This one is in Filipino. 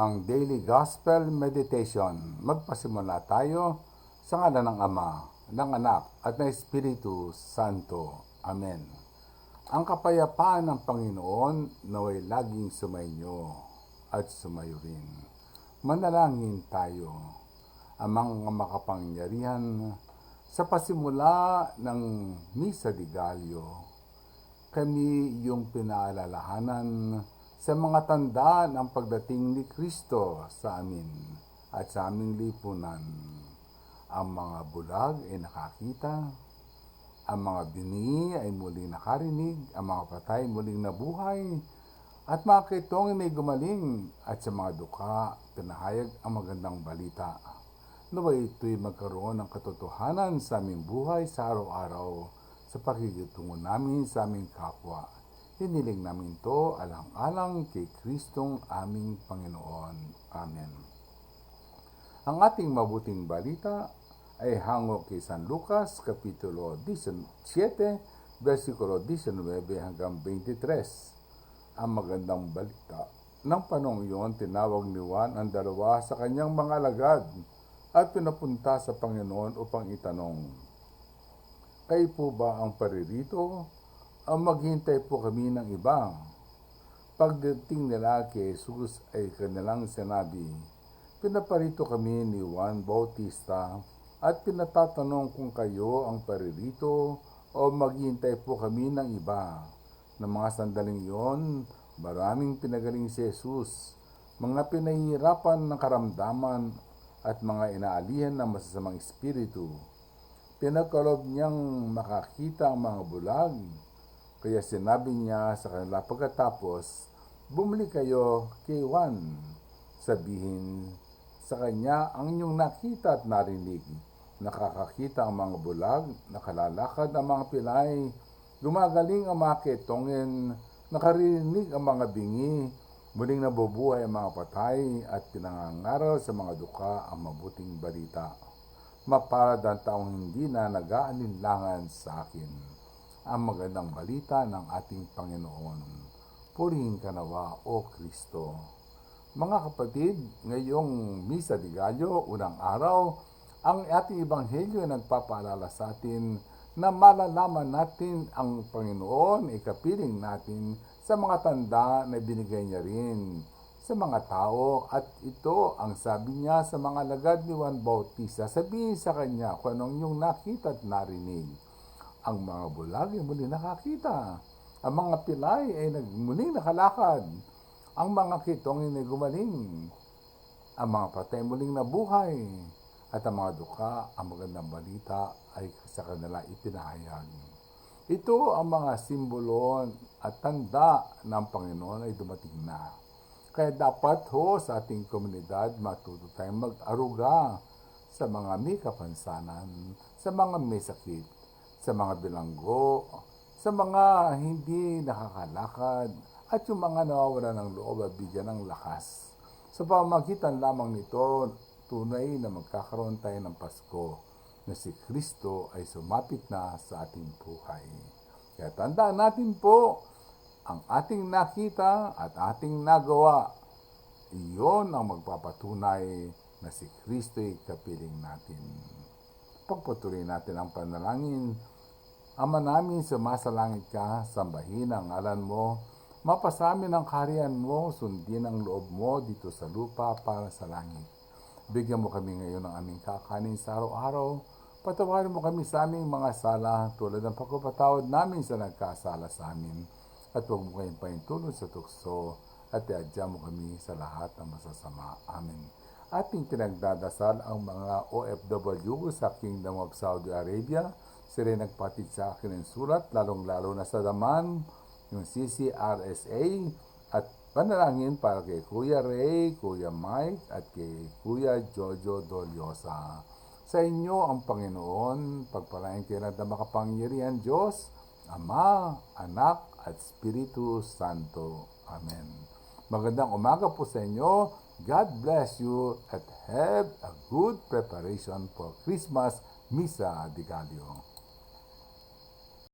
ang Daily Gospel Meditation. Magpasimula tayo sa ngala ng Ama, ng Anak, at ng Espiritu Santo. Amen. Ang kapayapaan ng Panginoon naway laging sumainyo at sumayo rin. Manalangin tayo. Amang makapangyarihan sa pasimula ng Misa di Gallo, kami yung pinaalalahanan sa mga tanda ng pagdating ni Kristo sa amin at sa aming lipunan. Ang mga bulag ay nakakita, ang mga bingi ay muling nakarinig, ang mga patay muling nabuhay, at mga kitong ay gumaling, at sa mga duka, pinahayag ang magandang balita. Naway ito'y magkaroon ng katotohanan sa aming buhay sa araw-araw sa pakikitungo namin sa aming kapwa. Hiniling namin to alang-alang kay Kristong aming Panginoon. Amen. Ang ating mabuting balita ay hango kay San Lucas, Kapitulo 17, versikulo 19 hanggang 23. Ang magandang balita. Nang panong iyon, tinawag ni Juan ang dalawa sa kanyang mga alagad at pinapunta sa Panginoon upang itanong, Kayo po ba ang paririto? Ang maghintay po kami ng iba. Pagdating nila kay Jesus ay kanilang sinabi, Pinaparito kami ni Juan Bautista at pinatatanong kung kayo ang paririto o maghintay po kami ng iba. Ng mga sandaling iyon, maraming pinagaling si Jesus, mga pinahihirapan ng karamdaman at mga inaalihan ng masasamang espiritu. Pinagkalob niyang makakita ang mga bulag, kaya sinabi niya sa kanila pagkatapos, Bumili kayo kay Juan. Sabihin sa kanya ang inyong nakita at narinig. Nakakakita ang mga bulag, nakalalakad ang mga pilay, gumagaling ang mga ketongin, nakarinig ang mga bingi, muling nabubuhay ang mga patay at pinangangaral sa mga duka ang mabuting balita. Mapalad ang taong hindi na nag-aalinlangan sa akin. Ang magandang balita ng ating Panginoon. Purihin ka nawa, O Kristo. Mga kapatid, ngayong Misa di Gallo, unang araw, ang ating Ebanghelyo ay nagpapaalala sa atin na malalaman natin ang Panginoon, ikapiling natin sa mga tanda na binigay niya rin sa mga tao at ito ang sabi niya sa mga lagad ni Juan Bautista, sabihin sa kanya kung anong yung nakita at narinig. Ang mga bulag ay muli nakakita. Ang mga pilay ay nagmuling nakalakad. Ang mga kitong ay gumaling. Ang mga patay muling nabuhay. At ang mga duka, ang magandang balita ay sa kanila ipinahayag. Ito ang mga simbolo at tanda ng Panginoon ay dumating na. Kaya dapat ho sa ating komunidad matuto tayong mag-aruga sa mga may kapansanan, sa mga may sakit, sa mga bilanggo, sa mga hindi nakakalakad, at yung mga nawawala ng loob at bigyan ng lakas. Sa pamagitan lamang nito, tunay na magkakaroon tayo ng Pasko na si Kristo ay sumapit na sa ating buhay. Kaya tandaan natin po, ang ating nakita at ating nagawa, iyon ang magpapatunay na si Kristo ay kapiling natin. Pagpatuloy natin ang panalangin, Ama namin, sumasalangit ka, sambahin ang ngalan mo, mapasamin ang kariyan mo, sundin ang loob mo dito sa lupa para sa langit. Bigyan mo kami ngayon ng aming kakanin sa araw-araw, patawarin mo kami sa aming mga sala tulad ng pagpapatawad namin sa nagkasala sa amin. At huwag mo kayong paintulot sa tukso at iadya mo kami sa lahat ng masasama. Amen. Ating pinagdadasal ang mga OFW sa Kingdom of Saudi Arabia. Sila nagpatid sa akin ng sulat, lalong-lalo na sa daman, yung CCRSA, at panalangin para kay Kuya Ray, Kuya Mike, at kay Kuya Jojo Doliosa. Sa inyo ang Panginoon, pagpalain kayo ng makapangyarihan Diyos, Ama, Anak, at Espiritu Santo. Amen. Magandang umaga po sa inyo. God bless you and have a good preparation for Christmas Misa de Gallo.